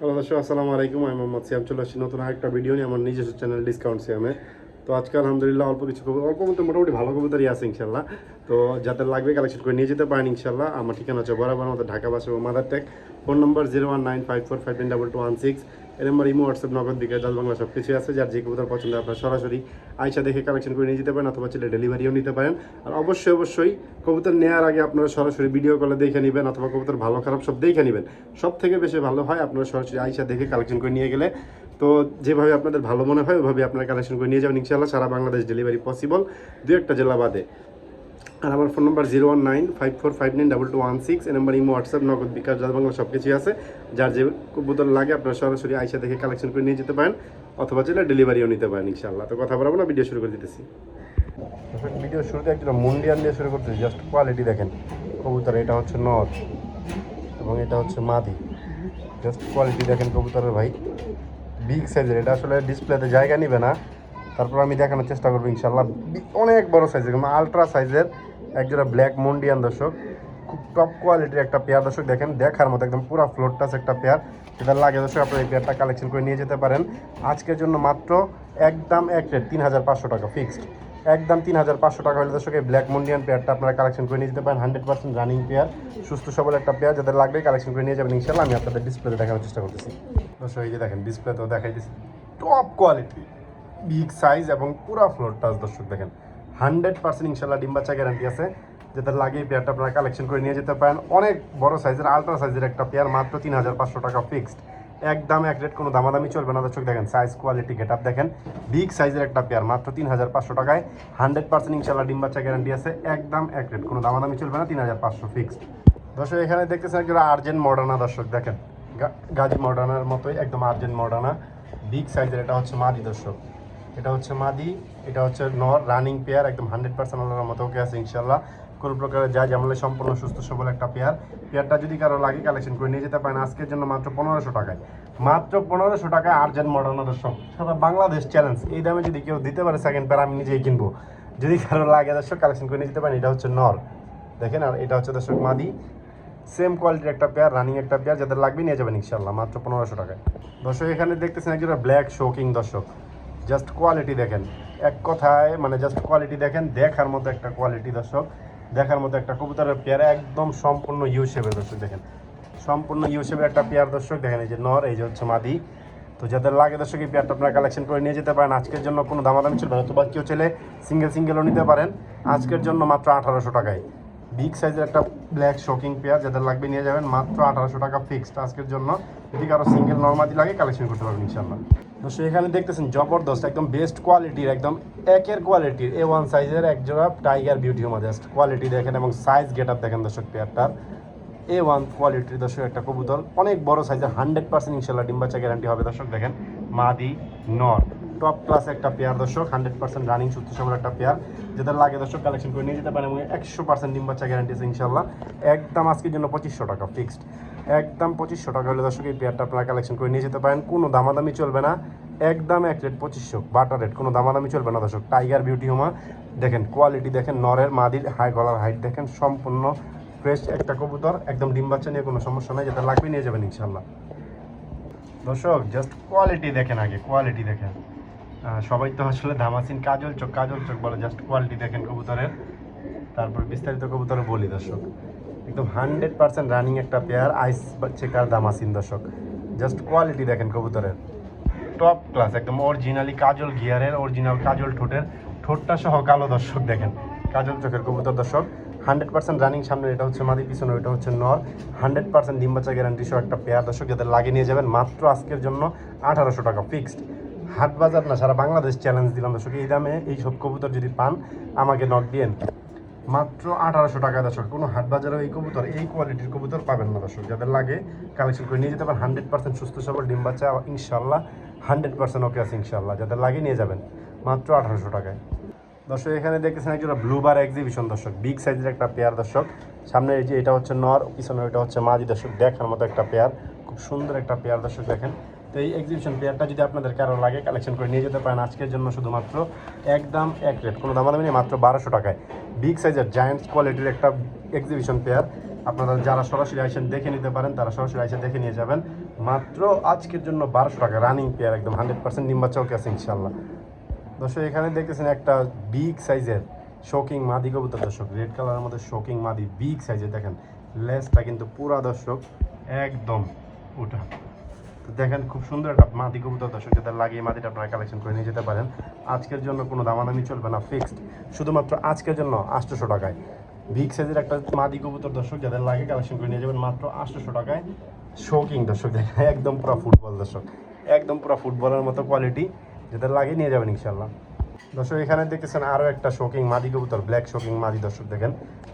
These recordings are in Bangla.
হ্যালো দর্শক, আসসালামু আলাইকুম। আমি মোহাম্মদ সিয়াম চলে আসছি নতুন আরেকটা ভিডিও নিয়ে, আমার নিজস্ব চ্যানেল ডিসকাউন্ট সিয়ামে তো আজকে আলহামদুলিল্লাহ অল্প কিছু কবিতা অল্প মধ্যে মোটামুটি ভালো কবিতারই আছে ইনশাল্লাহ তো যাদের লাগবে কালেকশন করে নিয়ে যেতে পারেন ইনশাল্লাহ আমার ঠিকানা হচ্ছে বরাবর আমাদের Dhaka Basabo Madartek phone number zero one nine five four five nine double two one six এর নম্বর ইমো হোয়াটসঅ্যাপ নগদ দিকে ডাল বাংলা সব কিছু আছে। যার যে কবুতর পছন্দ আপনার সরাসরি আইসা দেখে কালেকশন করে নিয়ে যেতে পারেন অথবা চলে ডেলিভারিও নিতে পারেন। আর অবশ্যই অবশ্যই কবুতর নেওয়ার আগে আপনারা সরাসরি ভিডিও কলে দেখে নেবেন অথবা কবুতর ভালো, খারাপ সব দেখে নেবেন। সব থেকে বেশি ভালো হয় আপনারা সরাসরি আইসা দেখে কালেকশন করে নিয়ে গেলে। তো যেভাবে আপনাদের ভালো মনে হয় ওইভাবে আপনারা কালেকশন করে নিয়ে যাবেন। ইনশাআল্লাহ সারা বাংলাদেশ ডেলিভারি পসিবল দু একটা জেলা বাদে। আর আমার phone number zero one nine five four five nine double two one six. এই number imo, WhatsApp, Nagad bKash জাল বাংলা সব কিছুই আছে। যার যে কবুতর লাগে, আপনারা সরাসরি আইসা দেখে কালেকশন করে নিয়ে যেতে পারেন, অথবা চাইলে ডেলিভারিও নিতে পারেন, ইনশাআল্লাহ। তো কথা বলব না ভিডিও শুরু করে দিতেছি। ভিডিও শুরুতে একজন মুন্ডিয়ান দিয়ে শুরু করতেছি। জাস্ট কোয়ালিটি দেখেন। কবুতর, এটা হচ্ছে নথ এবং এটা হচ্ছে মাদি। জাস্ট কোয়ালিটি দেখেন কবুতরের ভাই। বিগ সাইজের এটা আসলে ডিসপ্লেতে জায়গা নিবে না। তারপর আমি দেখানোর চেষ্টা করব ইনশাল্লাহ অনেক বড় সাইজের আলট্রা সাইজের একজোড়া ব্ল্যাক মন্ডিয়ান দর্শক। খুব টপ কোয়ালিটির একটা পেয়ার দর্শক, দেখেন, দেখার মতো একদম পুরো ফ্লোর টাচ একটা পেয়ার যেটা লাগে দর্শক, আপনার এই পেয়ারটা কালেকশন করে নিয়ে যেতে পারেন। আজকের জন্য মাত্র একদম এক রেট তিন হাজার পাঁচশো টাকা ফিক্সড একদম তিন হাজার পাঁচশো টাকা হলে দর্শক, এই ব্ল্যাক মন্ডিয়ান পেয়ারটা আপনারা কালেকশন করে নিয়ে যেতে পারেন। হান্ড্রেড পার্সেন্ট রানিং পেয়ার সুস্থ, সবল একটা পেয়ার যাদের লাগবে কালেকশন করে নিয়ে যাবেন। ইনশাল্লাহ আমি আপনাদের ডিসপ্লেতে দেখানোর চেষ্টা করতেছি। দর্শক, এই যে দেখেন ডিসপ্লেতেও দেখাইতেছি। টপ কোয়ালিটি বিগ সাইজ এবং পুরো ফ্লোর টাচ দর্শক দেখেন। হান্ড্রেড পার্সেন্ট ইনশাল্লাহ ডিম্বাচা গ্যারান্টি আছে। যাদের লাগে পেয়ারটা আপনারা কালেকশন করে নিয়ে যেতে পারেন। অনেক বড় সাইজের আলট্রা সাইজের একটা পেয়ার মাত্র তিন হাজার পাঁচশো টাকা ফিক্সড একদম এক রেট কোনো দামাদামি চলবে না, দর্শক দেখেন। সাইজ কোয়ালিটি গেট আপ দেখেন। বিগ সাইজের একটা পেয়ার মাত্র তিন হাজার পাঁচশো টাকায়। হান্ড্রেড পার্সেন্ট ইনশাল্লাহ ডিম্বাচা গ্যারান্টি আছে। একদম এক রেট কোনো দামাদামি চলবে না, তিন হাজার পাঁচশো ফিক্সড দর্শক, এখানে দেখতেছেন একজন আর্জেন্ট মডার্না দর্শক দেখেন। গাজী মডার্নার মতোই, একদম আর্জেন্ট মডার্না বিগ সাইজের এটা হচ্ছে মাদি, দর্শক। এটা হচ্ছে মাদি, এটা হচ্ছে নর রানিং পেয়ার একদম হান্ড্রেড পার্সেন্ট আল্লাহর মতো ওকে আছে ইনশাল্লাহ কোনো প্রকারের যা জামলে সম্পূর্ণ সুস্থ সবল একটা পেয়ার পেয়ারটা যদি কারও লাগে কালেকশন করে নিয়ে যেতে পারেন, আজকের জন্য মাত্র পনেরোশো টাকায়। মাত্র পনেরোশো টাকায় আর্জেন্ট মডার্ন দর্শক সারা বাংলাদেশ চ্যালেঞ্জ এই দামে যদি কেউ দিতে পারে সেকেন্ড পেয়ার আমি নিজেই কিনবো। যদি কারও লাগে দর্শক কালেকশন করে নিয়ে যেতে পারেন, এটা হচ্ছে নর। দেখেন, আর এটা হচ্ছে দর্শক মাদি। সেম কোয়ালিটির একটা পেয়ার রানিং একটা পেয়ার যাদের লাগবে নিয়ে যাবেন ইনশাল্লাহ মাত্র পনেরোশো টাকায়। দর্শক, এখানে দেখতেছেন একজন ব্ল্যাক শোকিং দর্শক। জাস্ট কোয়ালিটি দেখেন। এক কথায় মানে জাস্ট কোয়ালিটি দেখেন, দেখার মতো একটা কোয়ালিটি দর্শক। দেখার মতো একটা কবুতরের পেয়ার, একদম সম্পূর্ণ ইউ শেপের দর্শক দেখেন। সম্পূর্ণ ইউ শেপের একটা পেয়ার দর্শক দেখেন, এই যে নর, এই যে হচ্ছে মাদি। তো যাদের লাগে দর্শক, এই পেয়ারটা আপনারা কালেকশন করে নিয়ে যেতে পারেন। আজকের জন্য কোনো দামাদামি চলবে না, অথবা কেউ ছেলে সিঙ্গেল সিঙ্গেলও নিতে পারেন। আজকের জন্য মাত্র আঠারোশো টাকায়। বিগ সাইজের একটা ব্ল্যাক শকিং পেয়ার, যাদের লাগবে নিয়ে যাবেন। মাত্র আঠারোশো টাকা ফিক্সড আজকের জন্য। যদি কারও সিঙ্গেল নর্মাদি লাগে কালেকশন করতে পারবেন ইনশাল্লাহ তো এখানে দেখতেছেন জবরদস্ত, একদম বেস্ট কোয়ালিটির একদম একের কোয়ালিটির এ ওয়ান সাইজের এক জোড়া tiger beauty homer just quality দেখেন এবং সাইজ গেট আপ দেখেন দর্শক পেয়ারটার। এ ওয়ান কোয়ালিটির দর্শক একটা কবুতর। অনেক বড় সাইজের হান্ড্রেড পার্সেন্ট ইনশাল্লাহ ডিম্বাচা গ্যারান্টি হবে দর্শক দেখেন। মাদি, নর। টপ ক্লাস একটা পেয়ার দর্শক হান্ড্রেড পার্সেন্ট রানিং সুস্থ সবল একটা পেয়ার। যাদের লাগে দর্শক কালেকশন করে নিয়ে যেতে পারেন এবং একশো পার্সেন্ট ডিম্বাচা গ্যারান্টি আছে ইনশাল্লাহ। একদম আজকের জন্য পঁচিশশো টাকা ফিক্সড একদম পঁচিশশো টাকা হলে দর্শক, এই পেয়ারটা আপনারা কালেকশন করে নিয়ে যেতে পারেন। কোনো দামাদামি চলবে না। একদম এক রেট পঁচিশশো বাটার রেট কোনো দামাদামি চলবে না দর্শক। টাইগার বিউটি হোমা দেখেন কোয়ালিটি দেখেন, নরের মাদির হাই গলার হাইট দেখেন, সম্পূর্ণ ফ্রেশ একটা কবুতর, একদম ডিম বাচ্চা নিয়ে কোনো সমস্যা নাই, যেটা লাগবে নিয়ে যাবেন ইনশাল্লাহ দর্শক জাস্ট কোয়ালিটি দেখেন আগে কোয়ালিটি দেখেন। সবাই তো আসলে ধামাসিন কাজল চোখ কাজল চোখ বলে জাস্ট কোয়ালিটি দেখেন কবুতরের। তারপর বিস্তারিত কবুতর বলি দর্শক। একদম হান্ড্রেড পার্সেন্ট রানিং একটা পেয়ার আইস চেকার দামাসিন দর্শক। জাস্ট কোয়ালিটি দেখেন কবুতরের। টপ ক্লাস একদম অরিজিনালি কাজল গিয়ারের অরিজিনাল কাজল ঠোঁটের। ঠোঁটটা সহ কালো দর্শক দেখেন। কাজল চোখের কবুতর দর্শক। হান্ড্রেড পার্সেন্ট রানিং সামনে এটা হচ্ছে মাদি, পিছনে এটা হচ্ছে নর। হান্ড্রেড পার্সেন্ট ডিম্বাচা গ্যারান্টি সহ একটা পেয়ার দর্শক যাদের লাগিয়ে নিয়ে যাবেন। মাত্র আজকের জন্য আঠারোশো টাকা ফিক্সড হাট বাজার না, সারা বাংলাদেশ চ্যালেঞ্জ দিলাম দর্শক। এই দামে এই সব কবুতর যদি পান, আমাকে নক দিয়েন মাত্র আঠারোশো টাকা দর্শক, কোনো হাট বাজারেও এই কবুতর, এই কোয়ালিটির কবুতর পাবেন না দর্শক। যাদের লাগে কালেকশন করে নিয়ে যেতে পারেন। হান্ড্রেড পার্সেন্ট সুস্থ সবল ডিম বাচ্চা ইনশাল্লাহ হান্ড্রেড পার্সেন্ট ওকে আছে ইনশাল্লাহ যাদের লাগে নিয়ে যাবেন, মাত্র আঠারোশো টাকায়। দর্শক, এখানে দেখতেছেন একজন ব্লু বার এক্সিবিশন দর্শক বিগ সাইজের একটা পেয়ার দর্শক। সামনে এই যে এটা হচ্ছে নর, পিছনে এটা হচ্ছে মাঝি দর্শক, দেখার মতো একটা পেয়ার খুব সুন্দর একটা পেয়ার দর্শক দেখেন। তো এই এক্সিবিশন পেয়ারটা যদি আপনাদের কারও লাগে কালেকশন করে নিয়ে যেতে পারেন আজকের জন্য শুধুমাত্র একদম এক রেট কোনো দামাদামি নেই, মাত্র বারোশো টাকায়। বিগ সাইজের জায়ান্টস কোয়ালিটির একটা এক্সিবিশন পেয়ার আপনারা যারা সরাসরি আইসেন দেখে নিতে পারেন, তারা সরাসরি আইসেন দেখে নিয়ে যাবেন। মাত্র আজকের জন্য বারোশো টাকা রানিং পেয়ার একদম হান্ড্রেড পার্সেন্ট নিম্বা চৌকে আছে ইনশাল্লাহ দর্শক, এখানে দেখতেছেন একটা বিগ সাইজের শোকিং মাদি কবুতর। দর্শক রেড কালারের মধ্যে শোকিং মাদি, বিগ সাইজের দেখেন। লেসটা কিন্তু পুরা দর্শক, একদম ওটা। দেখেন খুব সুন্দর একটা মাদি কবুতর দর্শক, যাদের লাগিয়ে মাদিটা আপনারা কালেকশন করে নিয়ে যেতে পারেন। আজকের জন্য কোনো দামাদামি চলবে না ফিক্সড শুধুমাত্র আজকের জন্য আটশোশো টাকায়। বিগ সাইজের একটা মাদি কবুতর দর্শক, যাদের লাগে কালেকশন করে নিয়ে যাবেন মাত্র আটশোশো টাকায়। শৌকিং দর্শক, দেখেন, একদম পুরো ফুটবল দর্শক। একদম পুরো ফুটবলের মতো কোয়ালিটি যাদের লাগে নিয়ে যাবেন ইনশাল্লাহ দর্শক, এখানে দেখতেছেন আরও একটা শোকিং মাদি কবুতর ব্ল্যাক শোকিং মাদি। দর্শক, দেখেন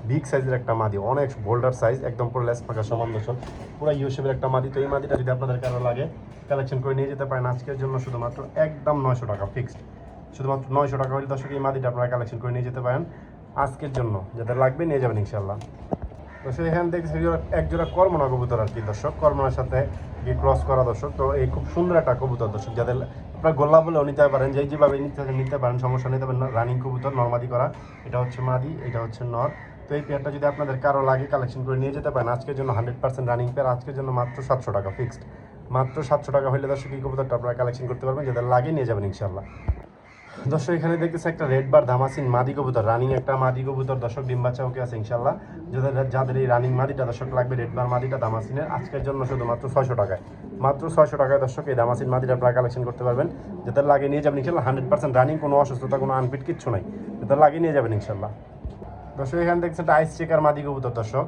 বিগ সাইজের একটা মাদি, অনেক বোল্ডার সাইজ একদম পুরো লেস পাকা, সমান দর্শক। পুরো ইউসেফের একটা মাদি। তো এই মাদিটা যদি আপনাদের কারও লাগে কালেকশন করে নিয়ে যেতে পারেন আজকের জন্য, শুধুমাত্র একদম নয়শো টাকা ফিক্সড শুধুমাত্র নয়শো টাকা হলে দর্শক, এই মাদিটা আপনারা কালেকশন করে নিয়ে যেতে পারেন আজকের জন্য। যাদের লাগবে, নিয়ে যাবেন ইনশাল্লাহ তো এখানে দেখছি এক জোড়া কর্মনা কবুতর আর কি দর্শক। কর্মনার সাথে ক্রস করা দর্শক। তো এই খুব সুন্দর একটা কবুতর দর্শক। যাদের আপনারা গোল্লা বলেও নিতে পারেন যে যেভাবে নিতে নিতে পারেন, সমস্যা নিতে পারেন রানিং কবুতর, নর্মাদি করা, এটা হচ্ছে মাদি, এটা হচ্ছে নর। তো এই পেয়ারটা যদি আপনাদের কারও লাগে কালেকশন করে নিয়ে যেতে পারেন, আজকের জন্য হান্ড্রেড পার্সেন্ট রানিং পেয়ার আজকের জন্য মাত্র সাতশো টাকা ফিক্সড মাত্র সাতশো টাকা হলে দর্শক, এই কবুতরটা আপনারা কালেকশন করতে পারবেন, যাদের লাগে নিয়ে যাবেন ইনশাল্লাহ দর্শক, এখানে দেখতেছে একটা রেড বার ধামাসিন মাদি কবুতর। রানিং একটা মাদি কবুতর। দর্শক, ডিম বাচ্চা ওকে আছে ইনশাল্লাহ যাদের যাদের এই রানিং মাদিটা, দর্শক, লাগবে রেড বার মাদিটা দামাসিনের, আজকের জন্য শুধুমাত্র ছয়শো টাকায়। মাত্র ছয়শো টাকায়, দর্শক, এই দামাসিন মাদিটা আপনারা কালেকশন করতে পারবেন। যাদের লাগে নিয়ে যাবেন ইনশাল্লাহ হান্ড্রেড পার্সেন্ট রানিং কোনো অসুস্থতা, কোনো আনফিট কিচ্ছু নাই। যাদের লাগে নিয়ে যাবেন ইনশাল্লাহ দর্শক, এখানে দেখছেন আইস চেকার মাদি কবুতর, দর্শক।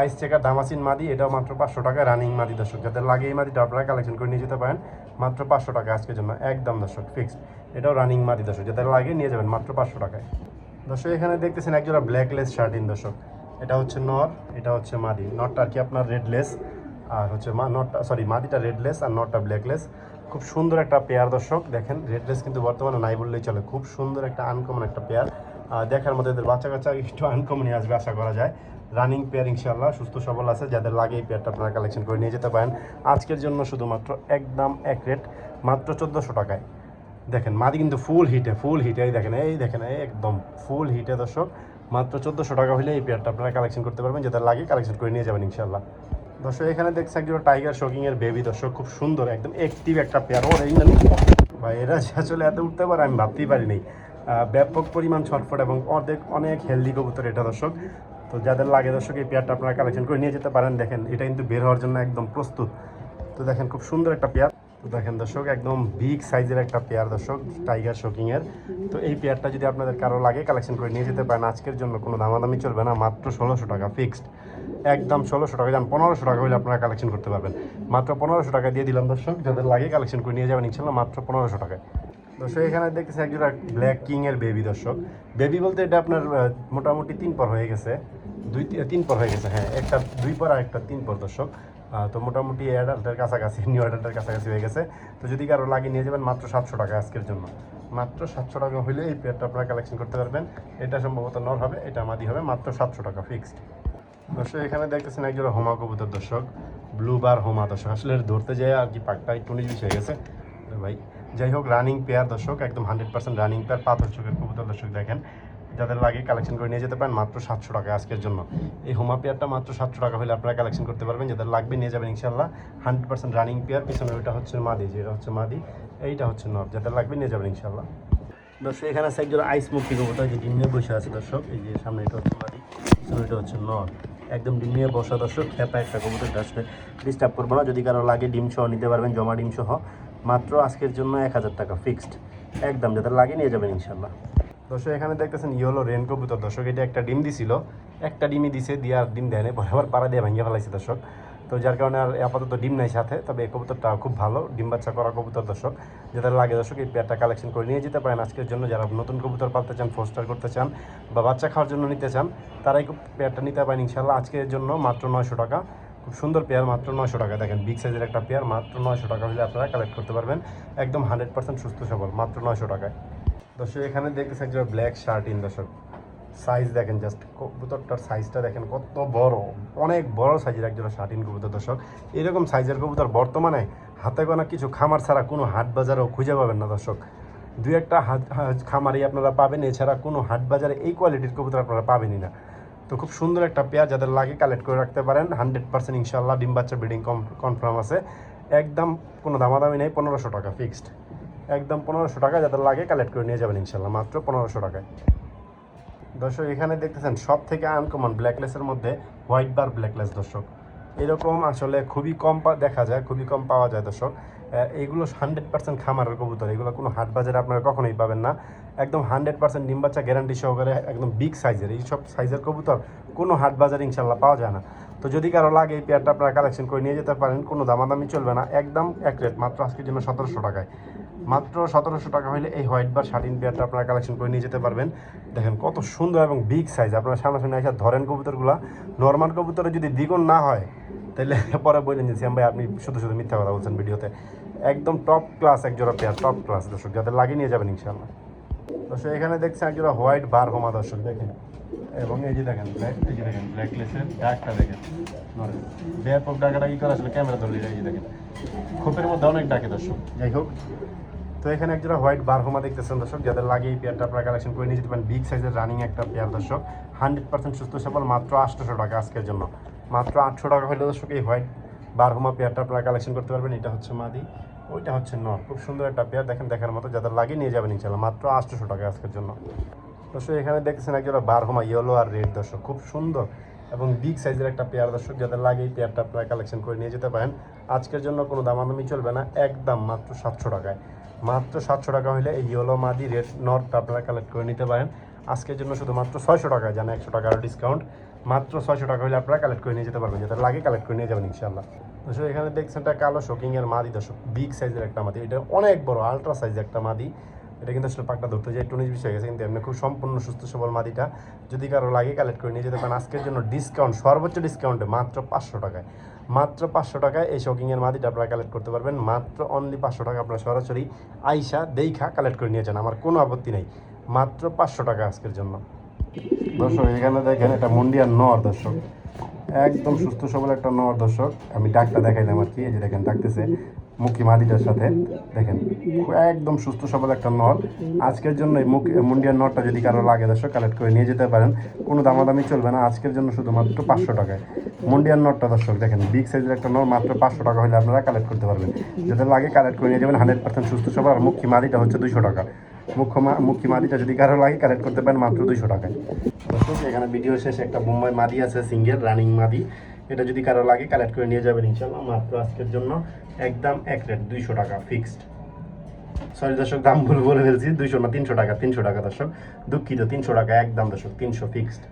আইস চেকার দামাসিন মাদি, এটাও মাত্র পাঁচশো টাকা রানিং মাদি, দর্শক। যাদের লাগে এই মাদিটা আপনারা কালেকশন করে নিয়ে যেতে পারেন। মাত্র পাঁচশো টাকা আজকের জন্য, একদম দর্শক ফিক্সড এটাও রানিং মাদি দর্শক যাদের লাগে নিয়ে যাবেন মাত্র পাঁচশো টাকায়। দর্শক, এখানে দেখতেছেন একজোড়া ব্ল্যাকলেস শার্টিন দর্শক। এটা হচ্ছে নর, এটা হচ্ছে মাদি। নটটা আর কি আপনার রেডলেস আর হচ্ছে মা নটটা সরি মাদিটা রেডলেস আর নটটা ব্ল্যাকলেস খুব সুন্দর একটা পেয়ার দর্শক, দেখেন রেডলেস কিন্তু বর্তমানে নাই বললেই চলে। খুব সুন্দর একটা আনকমন একটা পেয়ার দেখার মধ্যে এদের বাচ্চা কাচ্চা একটু আনকমনই আসবে, আশা করা যায়। রানিং পেয়ার ইনশাল্লাহ সুস্থ সবল আছে। যাদের লাগে এই পেয়ারটা আপনারা কালেকশন করে নিয়ে যেতে পারেন। আজকের জন্য শুধুমাত্র একদম এক রেট মাত্র চোদ্দোশো টাকায়। দেখেন, মাদি কিন্তু ফুল হিটে ফুল হিটে এই দেখেন এই দেখেন, এই একদম ফুল হিটে দর্শক। মাত্র চোদ্দোশো টাকা হলে এই পেয়ারটা আপনারা কালেকশন করতে পারবেন যাদের লাগে কালেকশন করে নিয়ে যাবেন ইনশাল্লাহ দর্শক, এখানে দেখছে একজন টাইগার শকিংয়ের বেবি দর্শক, খুব সুন্দর, একদম অ্যাক্টিভ একটা পেয়ার ওর এই বা এরা আসলে এত উঠতে পারে, আমি ভাবতেই পারিনি। ব্যাপক পরিমাণ ছটফট এবং অর্ধেক, অনেক হেলদি কবুতর এটা দর্শক। তো যাদের লাগে দর্শক, এই পেয়ারটা আপনারা কালেকশন করে নিয়ে যেতে পারেন। দেখেন, এটা কিন্তু বের হওয়ার জন্য একদম প্রস্তুত। তো দেখেন, খুব সুন্দর একটা পেয়ার তো দেখেন দর্শক, একদম বিগ সাইজের একটা পেয়ার দর্শক টাইগার শোকিং এর। তো এই পেয়ারটা যদি আপনাদের কারও লাগে কালেকশন করে নিয়ে যেতে পারেন। আজকের জন্য কোনো দামাদামি চলবে না, মাত্র ষোলোশো টাকা ফিক্সড একদম ষোলোশো টাকা যান পনেরোশো টাকা হলে আপনারা কালেকশন করতে পারবেন। মাত্র পনেরোশো টাকা দিয়ে দিলাম দর্শক, যাদের লাগে কালেকশন করে নিয়ে যাবেন ইনশাল্লাহ, মাত্র পনেরোশো টাকায়। দর্শক, এখানে দেখতেছি একজোড়া ব্ল্যাক কিং এর বেবি দর্শক। বেবি বলতে এটা আপনার মোটামুটি তিন পর হয়ে গেছে। দুই, তিন পর হয়ে গেছে হ্যাঁ একটা দুই পর আর একটা তিন পর দর্শক। তো মোটামুটি অ্যাডাল্টের কাছাকাছি নিউ অ্যাডাল্টের কাছাকাছি হয়ে গেছে। তো যদি কারও লাগে নিয়ে যাবেন, মাত্র সাতশো টাকা আজকের জন্য। মাত্র সাতশো টাকা হলে এই পেয়ারটা আপনারা কালেকশন করতে পারবেন। এটা সম্ভবত নর হবে, এটা মাদি হবে, মাত্র সাতশো টাকা ফিক্সড দর্শক, এখানে দেখতেছেন একজন হোমা কবুতর দর্শক। ব্লু বার হোমা দর্শক। আসলে ধরতে যায় আর কি, পাকটা একটু বিশ হয়ে গেছে। ভাই, যাই হোক রানিং পেয়ার দর্শক, একদম হান্ড্রেড পার্সেন্ট রানিং পেয়ার পাথর চোখের কবুতর দর্শক দেখেন। যাদের লাগে কালেকশন করে নিয়ে যেতে পারেন, মাত্র সাতশো টাকা আজকের জন্য। এই হোমা পেয়ারটা মাত্র সাতশো টাকা হলে আপনারা কালেকশন করতে পারবেন, যাদের লাগবে নিয়ে যাবেন ইনশাল্লাহ হান্ড্রেড পার্সেন্ট রানিং পেয়ার পিছনে ওইটা হচ্ছে মাদি যেটা হচ্ছে মাদি, এইটা হচ্ছে নর যাদের লাগবে নিয়ে যাবেন ইনশাল্লাহ দর্শক, এখানে আছে একজন আইস মুক্তি কবুতর যে ডিম নিয়ে বসে আছে দর্শক, এই যে সামনে এটা হচ্ছে মাদি, পিছনে এটা হচ্ছে নর একদম ডিম নিয়ে বসা দর্শক, খেপা একটা কবুতর আসলে ডিস্টার্ব করব না। যদি কারও লাগে ডিম সহ নিতে পারবেন, জমা ডিম সহ, মাত্র আজকের জন্য এক হাজার টাকা ফিক্সড একদম, যাদের লাগে নিয়ে যাবেন ইনশাল্লাহ দর্শক, এখানে দেখতেছেন ইয়েলো রেন কবুতর। দর্শক, এটা একটা ডিম দিছিল। একটা ডিমই দিছে, দিয়ে আর ডিম দেয় পরে আবার পাড়া দিয়ে ভাঙিয়ে ফেলাইছে দর্শক। তো যার কারণে আর আপাতত ডিম নাই সাথে, তবে এই কবুতরটা খুব ভালো, ডিম বাচ্চা করা কবুতর দর্শক। যাদের লাগে দর্শক, এই পেয়ারটা কালেকশন করে নিয়ে যেতে পারেন। আজকের জন্য যারা নতুন কবুতর পালতে চান ফোস্টার করতে চান বা বাচ্চা খাওয়ার জন্য নিতে চান, তারাই পেয়ারটা নিতে পারেন ইনশাল্লাহ আজকের জন্য মাত্র নয়শো টাকা। খুব সুন্দর পেয়ার মাত্র নয়শো টাকা। দেখেন বিগ সাইজের একটা পেয়ার মাত্র নয়শো টাকা হলে আপনারা কালেক্ট করতে পারবেন। একদম হান্ড্রেড পার্সেন্ট সুস্থ সবল, মাত্র নয়শো টাকায়। দর্শক, এখানে দেখতেছে একজন ব্ল্যাক শার্ট ইন দর্শক। সাইজ দেখেন জাস্ট কবুতরটার সাইজটা দেখেন কত বড়, অনেক বড় সাইজের একজন শার্ট ইন কবুতর দর্শক। এরকম সাইজের কবুতর বর্তমানে হাতে গোনা কিছু খামার ছাড়া কোনো হাট বাজারেও খুঁজে পাবেন না দর্শক। দুই একটা হাট খামারই আপনারা পাবেন, এছাড়া কোনো হাট বাজারে এই কোয়ালিটির কবুতর আপনারা পাবেনই না। তো খুব সুন্দর একটা পেয়ার যাদের লাগে কালেক্ট করে রাখতে পারেন হান্ড্রেড পার্সেন্ট ইনশাল্লাহ ডিম বাচ্চা ব্রিডিং কনফার্ম আছে। একদম কোনো দামাদামি নেই, পনেরোশো টাকা ফিক্সড একদম পনেরোশো টাকা যাদের লাগে কালেক্ট করে নিয়ে যাবেন ইনশাল্লাহ মাত্র পনেরোশো টাকায়। দর্শক, এখানে দেখতেছেন সব থেকে আনকমন ব্ল্যাকলেসের মধ্যে হোয়াইট বার ব্ল্যাকলেস দর্শক। এরকম আসলে খুবই কম দেখা যায়, খুবই কম পাওয়া যায়, দর্শক। এগুলো হান্ড্রেড পার্সেন্ট খামারের কবুতর, এগুলো কোনো হাট বাজারে আপনারা কখনোই পাবেন না। একদম হান্ড্রেড পার্সেন্ট ডিম বাচ্চা গ্যারান্টি সহকারে একদম বিগ সাইজের এই সব সাইজের কবুতর কোনো হাট বাজারে ইনশাল্লাহ পাওয়া যায় না। তো যদি কারও লাগে এই পেয়ারটা আপনারা কালেকশন করে নিয়ে যেতে পারেন, কোনো দামাদামি চলবে না, একদম এক রেট মাত্র আজকের জন্য সতেরোশো টাকায়। মাত্র সতেরোশো টাকা হলে এই হোয়াইট বার শার্টিন পেয়ারটা আপনারা কালেকশন করে নিয়ে যেতে পারবেন। দেখেন কত সুন্দর এবং বিগ সাইজ আপনারা সামনাসামনি এসে ধরেন কবুতরগুলো। নর্মাল কবুতরে যদি দ্বিগুণ না হয় তাহলে পরে বললেন যে শ্যাম ভাই, আপনি শুধু শুধু মিথ্যা কথা বলছেন ভিডিওতে। একদম টপ ক্লাস এক জোড়া পেয়ার টপ ক্লাস দর্শক, যাদের লাগিয়ে নিয়ে যাবেন ইনশাল্লাহ দর্শক, এখানে দেখছেন এক জোড়া হোয়াইট বার হোমা দর্শক, দেখেন। এবং এই যে দেখেন ব্ল্যাক এই যে দেখেন ব্ল্যাক লেসের ডাকটা দেখেন। ব্যাপক ডাকাটা কি করে আসলে ক্যামেরা ধরলে এই যে দেখেন। খোপের মধ্যে অনেক ডাকে দর্শক। যাই হোক তো এখানে একজোড়া হোয়াইট বারহোমা দেখতেছেন দর্শক, যাদের লাগে এই পেয়ারটা আপনারা কালেকশন করে নিয়ে যেতে পারেন বিগ সাইজের রানিং একটা পেয়ার দর্শক। হান্ড্রেড পার্সেন্ট সুস্থ সবল, মাত্র আটশোশো টাকা আজকের জন্য। মাত্র আটশো টাকা হলে দর্শক এই হোয়াইট বারহোমা পেয়ারটা আপনারা কালেকশন করতে পারবেন। এটা হচ্ছে মাদি, ওইটা হচ্ছে নর। খুব সুন্দর একটা পেয়ার দেখেন, দেখার মতো। যাদের লাগে নিয়ে যাবেন ইনশাল্লাহ মাত্র আটশোশো টাকা আজকের জন্য। দর্শক, এখানে দেখতেছেন একজোড়া বারহোমা ইয়েলো আর রেড দর্শক। খুব সুন্দর এবং বিগ সাইজের একটা পেয়ার দর্শক। যাদের লাগে এই পেয়ারটা আপনারা কালেকশন করে নিয়ে যেতে পারেন। আজকের জন্য কোনো দামাদামি চলবে না। একদম মাত্র সাতশো টাকায়। মাত্র সাতশো টাকা হলে এই ইয়েলো মাদি রেড নটটা আপনারা কালেক্ট করে নিতে পারেন। আজকের জন্য শুধু মাত্র ছয়শো টাকায় জানা একশো টাকার ডিসকাউন্ট মাত্র ছয়শো টাকা হলে আপনারা কালেক্ট করে নিয়ে যেতে পারবেন যাদের লাগে কালেক্ট করে নিয়ে যাবেন ইনশাল্লাহ দর্শক, এখানে দেখছেন একটা কালো শোকিংয়ের মাদি দর্শক বিগ সাইজের একটা মাদি এটা অনেক বড় আলট্রা সাইজের একটা মাদি এটা কিন্তু আসলে পাকটা ধরতে যায় উনিশ বিশ গেছে, কিন্তু এমনি খুব সম্পূর্ণ সুস্থ সবল মাদিটা যদি কারও লাগে কালেক্ট করে নিয়ে যেতে পারেন, আজকের জন্য ডিসকাউন্ট সর্বোচ্চ ডিসকাউন্টে মাত্র পাঁচশো টাকায়। মাত্র পাঁচশো টাকায় এই শকিংয়ের মাদিটা আপনারা কালেক্ট করতে পারবেন। মাত্র অনলি পাঁচশো টাকা আপনারা সরাসরি আইসা দেইখা কালেক্ট করে নিয়ে যান। আমার কোনো আপত্তি নেই। মাত্র পাঁচশো টাকা আজকের জন্য। দর্শক, এখানে দেখেন এটা মুন্ডিয়ার নর, দর্শক। একদম সুস্থ সবল একটা নর, দর্শক। আমি ডাকটা দেখাইলাম আর কি। এই যে দেখেন, ডাকতেছে। মুখী মাদিটার সাথে। দেখেন একদম সুস্থ সবল একটা নর আজকের জন্য এই মুখ মুন্ডিয়ার নরটা যদি কারও লাগে দর্শক কালেক্ট করে নিয়ে যেতে পারেন। কোনো দামাদামি চলবে না, আজকের জন্য শুধুমাত্র পাঁচশো টাকায়। মুন্ডিয়ার নটটা দর্শক, দেখেন বিগ সাইজের একটা নর মাত্র পাঁচশো টাকা হলে আপনারা কালেক্ট করতে পারবেন। যাদের লাগে কালেক্ট করে নিয়ে যাবেন হান্ড্রেড পার্সেন্ট সুস্থ সবল। আর মুখী মাদিটা হচ্ছে দুইশো টাকা। মুখ্য মা- মুখী মাদিটা যদি কারও লাগে কালেক্ট করতে পারেন, মাত্র দুইশো টাকায়। দর্শক, এখানে ভিডিও শেষে একটা বোম্বাই মাদি আছে সিঙ্গেল রানিং মাদি। এটা যদি কারও লাগে কালেক্ট করে নিয়ে যাবেন ইনশাল্লাহ মাত্র আজকের জন্য একদম এক রেট দুইশো টাকা ফিক্সড সরি দর্শক, দাম ভুল বলে ফেলছি। দুইশো না, তিনশো টাকা তিনশো টাকা দর্শক। দুঃখিত, তিনশো টাকা, একদম দর্শক, তিনশো ফিক্সড